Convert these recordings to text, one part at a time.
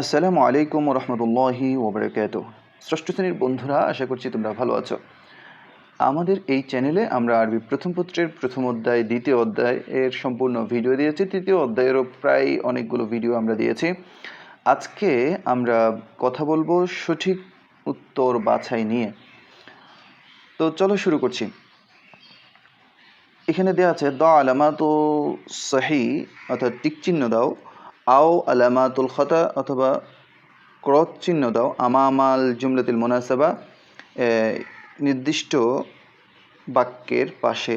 আসসালামু আলাইকুম রহমতুল্লাহি ওবরাকাত। ষষ্ঠ শ্রেণির বন্ধুরা, আশা করছি তোমরা ভালো আছো। আমাদের এই চ্যানেলে আমরা আরবি প্রথম পত্রের প্রথম অধ্যায়, দ্বিতীয় অধ্যায় এর সম্পূর্ণ ভিডিও দিয়েছি। তৃতীয় অধ্যায়েরও প্রায় অনেকগুলো ভিডিও আমরা দিয়েছি। আজকে আমরা কথা বলব সঠিক উত্তর বাছাই নিয়ে। তো চলো শুরু করছি। এখানে দেওয়া আছে, দ আলামাত সাহি, অর্থাৎ টিক চিহ্ন দাও। আও আলামাতুল খতা অথবা ক্রস চিহ্ন দাও, আমামাল জুমলাতুল মোনাসাবা নির্দিষ্ট বাক্যের পাশে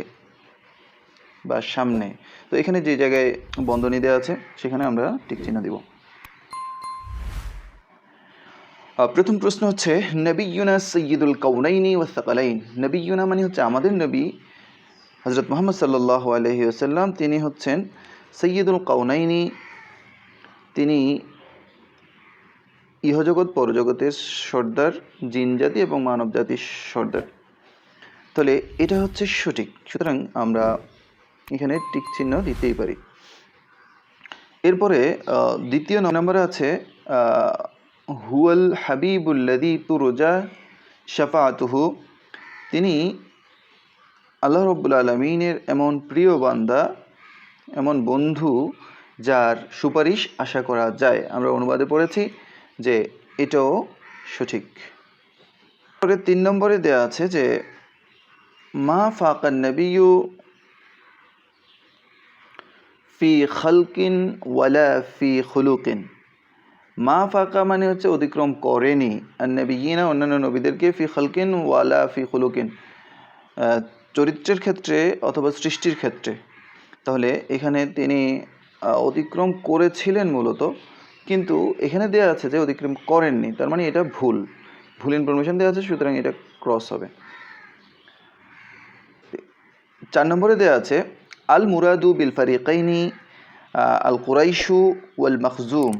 বা সামনে। তো এখানে যে জায়গায় বন্ধনী দেওয়া আছে, সেখানে আমরা টিক চিহ্ন দিব। প্রথম প্রশ্ন হচ্ছে নবী ইউনা সৈয়দুল কৌনাইনি ও সাকালাইন। নবী ইউনা মানে হচ্ছে আমাদের নবী হজরত মোহাম্মদ সাল্লাহ আলহি আসাল্লাম তিনি হচ্ছেন সৈয়দুল কৌনাইনি তিনি ইহজগৎ পরজগতের সর্দার জিন জাতি এবং মানব জাতির সর্দার। তাহলে এটা হচ্ছে সঠিক। সুতরাং আমরা এখানে টিক চিহ্ন দিতেই পারি। এরপরে দ্বিতীয় নম্বরে আছে হুয়াল হাবিবুল্লাদি তুরোজা শাফাতুহু তিনি আল্লাহ রব্বুল আলমিনের এমন প্রিয় বান্দা, এমন বন্ধু যার সুপারিশ আশা করা যায়। আমরা অনুবাদে পড়েছি যে এটাও সঠিক। পরে তিন নম্বরে দেয়া আছে যে, মা ফাকান নবিয়ু ফি খালকিন ওয়ালা ফি খুলুকিন। মা ফাঁকা মানে হচ্ছে অতিক্রম করেনি। আর নবীনা অন্যান্য নবীদেরকে ফি খালকিন ওয়ালা ফি খুলুকিন চরিত্রের ক্ষেত্রে অথবা সৃষ্টির ক্ষেত্রে। তাহলে এখানে তিনি অতিক্রম করেছিলেন মূলত, কিন্তু এখানে দেওয়া আছে যে অতিক্রম করেননি। তার মানে এটা ভুল। ভুল ইনফরমেশন দেওয়া আছে, সুতরাং এটা ক্রস হবে। চার নম্বরে দেওয়া আছে, আল মুরাদু বিল ফারিকাইনি আল কুরাইশু ওয়াল মখজুম।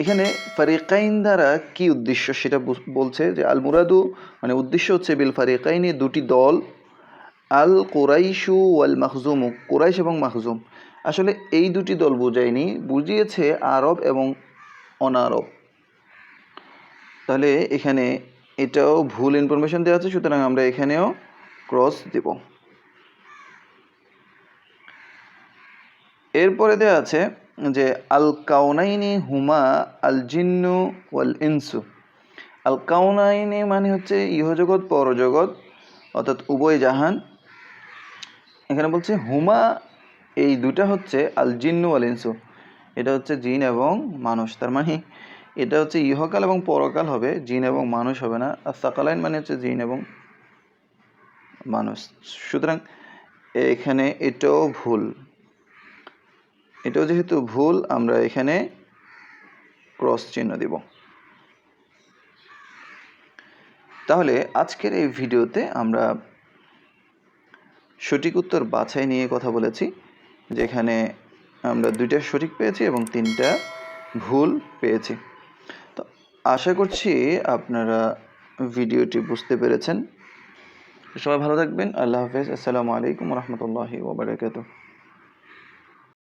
এখানে ফারিকাইন দ্বারা কি উদ্দেশ্য সেটা বলছে যে আল মুরাদু মানে উদ্দেশ্য হচ্ছে বিল ফারিকাইনি দুটি দল আল কোরাইশু ওয়াল মাহজুম কোরাইশ এবং মাহজুম আসলে এই দুটি দল বুঝায়নি, বুঝিয়েছে আরব এবং অনারব। তাহলে এখানে এটাও ভুল ইনফরমেশন দেওয়া আছে, সুতরাং আমরা এখানেও ক্রস দেব। এরপরে দেওয়া আছে যে, আল কাউনাইনি হুমা আল জিন্নু ওয়াল ইনসু। আল কাউনাইনি মানে হচ্ছে ইহজগৎ, পরজগৎ, অর্থাৎ উভয় জাহান। এখানে বলছে হুমা, এই দুটা হচ্ছে আল জিন্নু আল ইনসু। এটা হচ্ছে জিন এবং মানুষ, তার মানে এটা হচ্ছে ইহকাল এবং পরকাল হবে, জিন এবং মানুষ হবে না। আর সাকালাইন মানে হচ্ছে জিন এবং মানুষ। সুতরাং এখানে এটাও ভুল। এটাও যেহেতু ভুল, আমরা এখানে ক্রস চিহ্ন দিব। তাহলে আজকের এই ভিডিওতে আমরা সঠিক উত্তর বাছাই নিয়ে কথা বলেছি, যেখানে আমরা দুইটা সঠিক পেয়েছি এবং তিনটা ভুল পেয়েছি। তো আশা করছি আপনারা ভিডিওটি বুঝতে পেরেছেন। সবাই ভালো থাকবেন। আল্লাহ হাফেজ। আসসালামু আলাইকুম রহমতুল্লাহি ওবরাকাতুহ